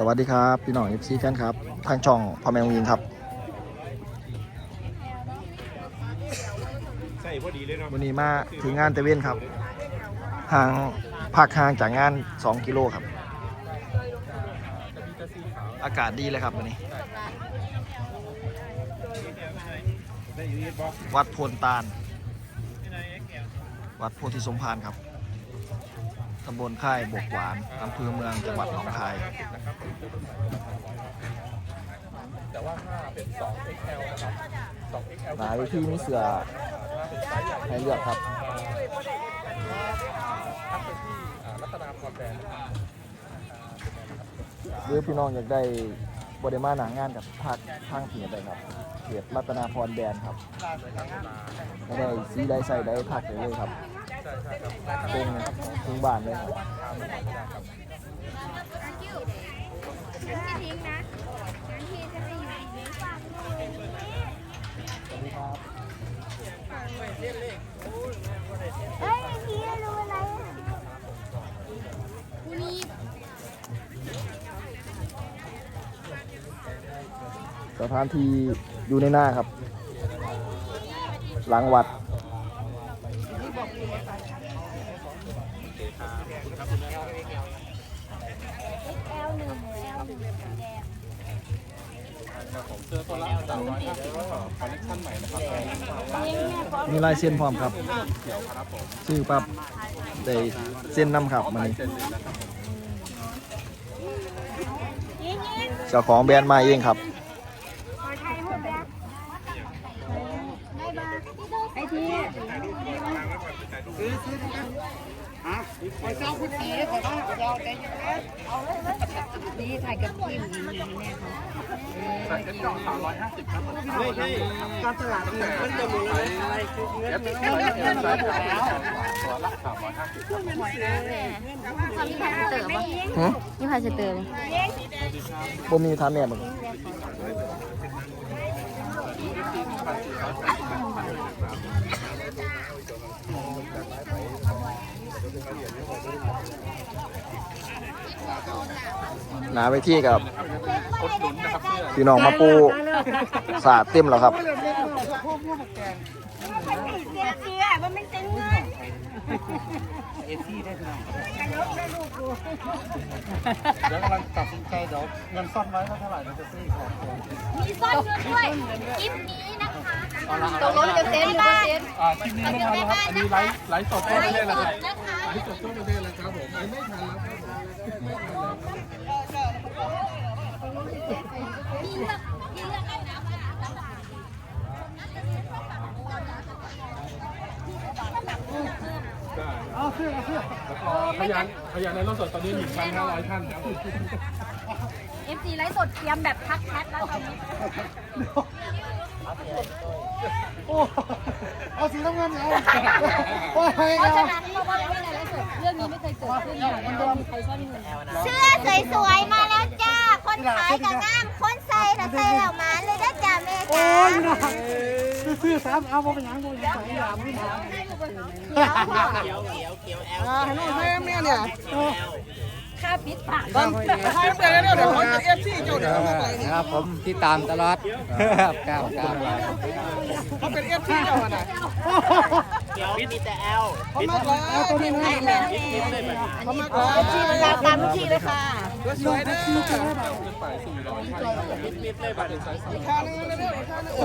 สวัสดีครับพี่น้องเอฟซีแฟนครับ ทางช่องพ่อแมงวิงครับใส่พอดีเลยเนาะวันนี้มาถึงงานเตเว่นครับห่างภาคห่างจากงาน 2 กิโลครับ อากาศดีเลยครับวันนี้ได้อยูนิตบอกวัดโพนตาล วัดโพธิสมภารครับตำบลค่ายบกหวานอำเภอเมืองจังหวัดหนองคาย แต่ว่าถ้าเป็น 2XL นะครับ 2XL หลายที่มีเสือให้เลือกครับทักไปที่อ่ารัตนาพรแบรนด์หรือพี่น้องอยากได้บริมาหนางานกับภาคทางเขียนได้ครับเขียดรัตนาพรแบรนด์ครับไม่ได้ซีได้ใส่ได้พักได้เลยครับใช่ใช่ครับได้ครับตรงถึงบ้านเลยครับ ฉันจะทิ้งนะฉันที่จะไปอยู่อีกเลี้ยงฝากเลยสวัสดีครับเฮ้ยพี่รู้อะไรอะกูนี่สถานที่อยู่ในหน้าครับ หลังวัดแอลหนึ่ง แอลหนึ่งแดงผมเจอตัวละ350ก็คอลเลคชั่นใหม่นะครับเป็นมีลายเส้นพร้อมครับเขียวครับผมชื่อปั๊บได้เส้นน้ำครับมันเจนเลยนะครับผมยิงยิงเจ้าของแบรนด์มาเองครับ ขอไทยหัวแบกได้มาไอทีนี่ถ่ายกับทีมนี้นะเนี่ยค่ะใส่กระจก350ครับไม่ใช่การตลาดมันจะมีอะไรคือเงินเงินเงินตัวละ350นี่พายสเตอร์ป่ะหือนี่พายสเตอร์เลยบ่มีทานแม่มึง หนาไปที่กับกดหนุนนะครับเพื่อนพี่น้องมาปูสาดเต็มแล้วครับเสียเสียมันไม่เต็มเงินเดี๋ยวกำลังตัดสินใจเดี๋ยวเงินซ่อนไว้ว่าเท่าไหร่เราจะซื้อของมีซ่อนเงินด้วยคลิปนี้นะคะตกลงจะเซ็นหรือไม่เซ็นอ่าคลิปนี้ไม่ทันแล้วครับอันนี้ไลฟ์ไลฟ์สดทั่วประเทศแล้วครับนะคะ ไลฟ์สดทั่วประเทศแล้วครับผมไม่ทันแล้วครับผมพี่เลือกพี่เลือกได้นะเอาเสื้อเอาเสื้อแล้วก็พยานพยานในรถสดตอนนี้1,500ท่านครับเอฟซีไลฟ์สดเตรียมแบบทักแชทแล้วตอนนี้ โอ้เอาสีน้ำเงินเอาโอ้ยเพราะฉะนั้นเพราะว่าไม่ได้ไลฟ์สดเรื่องนี้ไม่เคยเกิดขึ้นค่ะมันโดนใครซ่อนเงินเสื้อสวยๆมาแล้วจ้า คนขายกับงามคนใส่ถ้าใส่แล้วหมาเลยนะจ้าแม่จ้าซื้อสามเอาไปยังกูยังใส่ยามไม่มา ค่าปิดปากก่อนให้ไปแล้วเดี๋ยวเขาจะเอฟซีเจ้เดี๋ยวเขาไปครับผมที่ตามตลอดครับครับเขาเป็นเอฟซีเจ้าอะนะเดี๋ยวมีแต่แอลเขามากกว่าตัวนี้นะเขามากกว่าตามทุกที่เลยค่ะ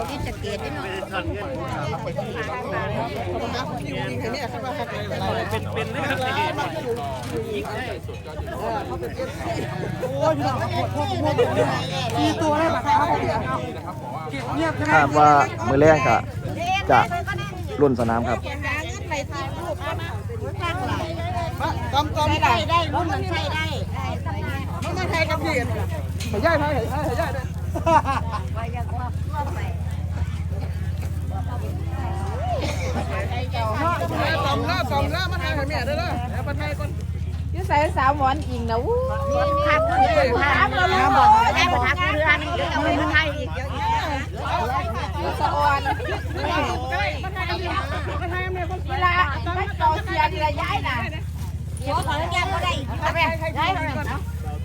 ที่จะเกตได้หน่อยคาดว่ามือแรกก็จะรุ่นสนามครับกำกำได้ได้รุ่นมันใช้ได้ ยูใส่สาวหมอนอิงนะวู้ทักเลยทักเลยได้ทักเรื่องเดี๋ยวเอาไปไทยอีกสะออนเวลาไม่ต่อเสียดีละย้ายน่ะเดี๋ยวขอแก้ก็ได้อีกไปย้ายไป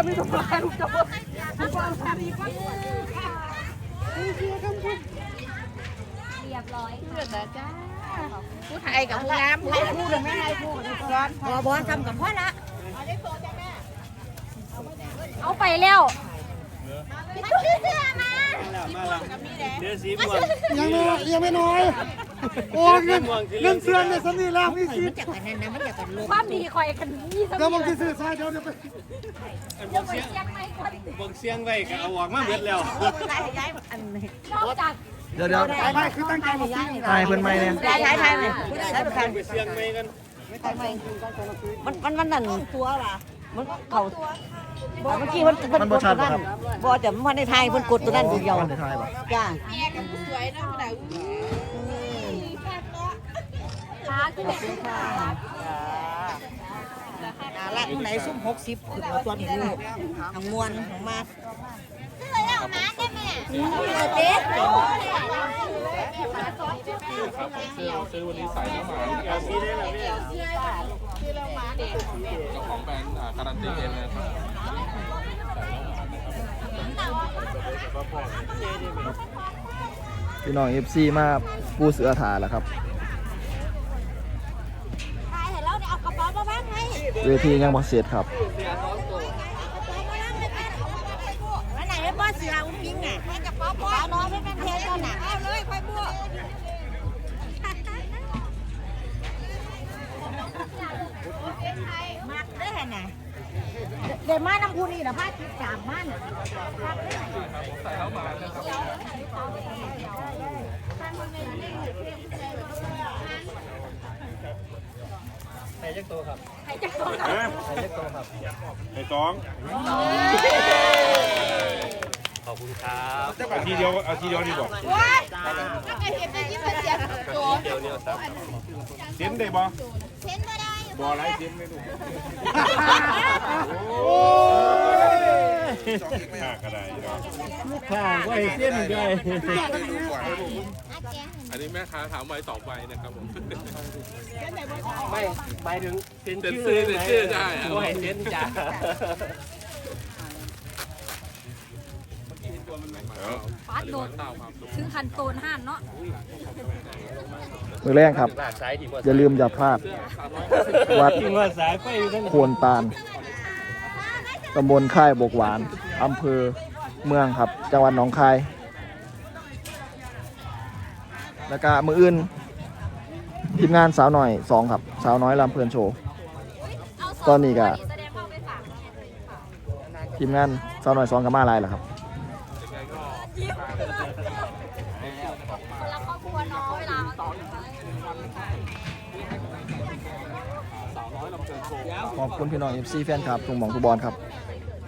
นครับผู้ไทยกับผู้งามผู้ผู้หรือไม่ไทยผู้ร้อนบอบอทำกับพ่อละเอาไปแล้วมันคือเสื้อมายังไม่ยังไม่น้อยโอ้เงินเงินเสือนในสนีแล้วมีสิทธิ์จากอันนั้นนะ มันอยากกันลงความดีคอยกันนี่สเดี๋ยวบางทีสื่อสายเดี๋ยวเดี๋ยวไปยังไม่ยังไม่คนเบิ่งเสียงไว้ก็เอาออกมาเบิดแล้วนอกจากเดี๋ยวเดี๋ยวไม่คือตั้งใจมาซื้อทายเพิ่นไม่เนี่ยย้ายย้ายย้ายไปไปเสียงไว้กันมันมันมันนั่นตัวว่ะมันเขาเมื่อกี้มันมันมันบ่ชัดบ่ครับบ่แต่มันในไทยมันกดตัวนั้นตัวเดียวมันได้ทายบ่จ้าสวยนะผู้ใดขาคือแบบละตรงไหนซุ่มหกสิบคือเอาตัวนี้ลูกทางมวนของมาเสื้อแล้วมาได้ไหมเด็กซื้อวันนี้ใส่แล้วมาเอลซีได้แล้วพี่เจ้าของแบรนด์การันตีเองนะครับพี่น้อง FC มาปูเสือถาแล้วครับ ตายเห็นแล้วเนี่ยเอากระเป๋ามาบ้างไง เวทียังบ่เสร็จครับวันไหนไม่ป้อนเสืออุ้งยิงอะให้กระเป๋าป้อนน้องไม่เป็นเพลงแล้วน่ะเอาเลยค่อยบัวมักได้ไหนเดี๋ยวมาน้ำพูนี่นะพาคิดสามมันใส่ยักษ์โตครับใครจะตัวใส่ยักษ์โตครับใส่สองขอบคุณครับเอาทีเดียวเอาทีเดียวดีกว่าว้ายถ้าไปเห็นได้ยิ้มเสียงตัวเดียวเดียวครับเส้นได้บ่เห็นบ่ได้ บ่ไรเส้นไม่ดูข้ากระไดเนาะข้างไว้เส้นใหญ่อันนี้แม่ค้าถามไว้ต่อไปนะครับผมไม่หมายถึงเป็นเซ็นชื่อเซ็นชื่อได้อะก็ให้เซ็นจ้า ฟาดโดนถึงขันโตนห้านเนาะมือแรกครับ อย่าลืมอย่าพลาด วัดจริงว่าสายไฟอยู่ทั้งโคนตาลตำบลค่ายบกหวานอำเภอเมืองครับ จังหวัดหนองคาย แล้วก็มืออื่นทีมงานสาวหน่อยสองครับ สาวน้อยลำเพลินโชว์ตอนนี้ก็ทีมงานสาวหน่อยสองกับมาลายแล้วครับ คนละครอบครัวเนาะเวลาต่อขอบคุณพี่น้อง FC แฟนครับทุกหมองทุกบอลครับ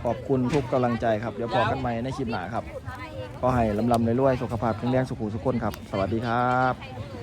ขอบคุณทุกกำลังใจครับ เดี๋ยวพอกันใหม่ในคลิปหน้าครับ ก็ให้ลำลำรวยๆสุขภาพแข็งแรงสุขุสุขคนครับ สวัสดีครับใ